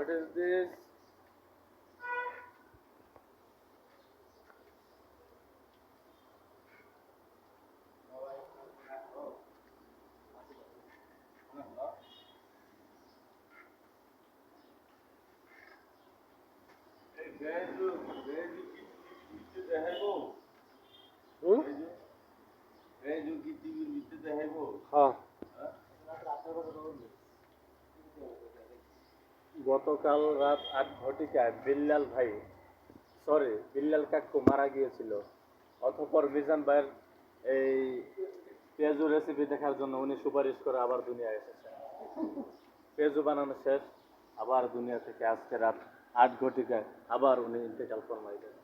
What is this? হ্যাঁ গতকাল রাত আট ঘটিকায় বিল্লাল ভাই সরি বিল্লাল কাকু মারা গিয়েছিল। অতঃপর মিজান ভাইয়ের এই পেঁয়াজু রেসিপি দেখার জন্য উনি সুপারিশ করে আবার দুনিয়ায় এসেছেন পেঁয়াজু বানানো শেষ, আবার দুনিয়া থেকে আজকে রাত আট ঘটিকায় আবার উনি ইন্তেকাল ফরমাইলেন।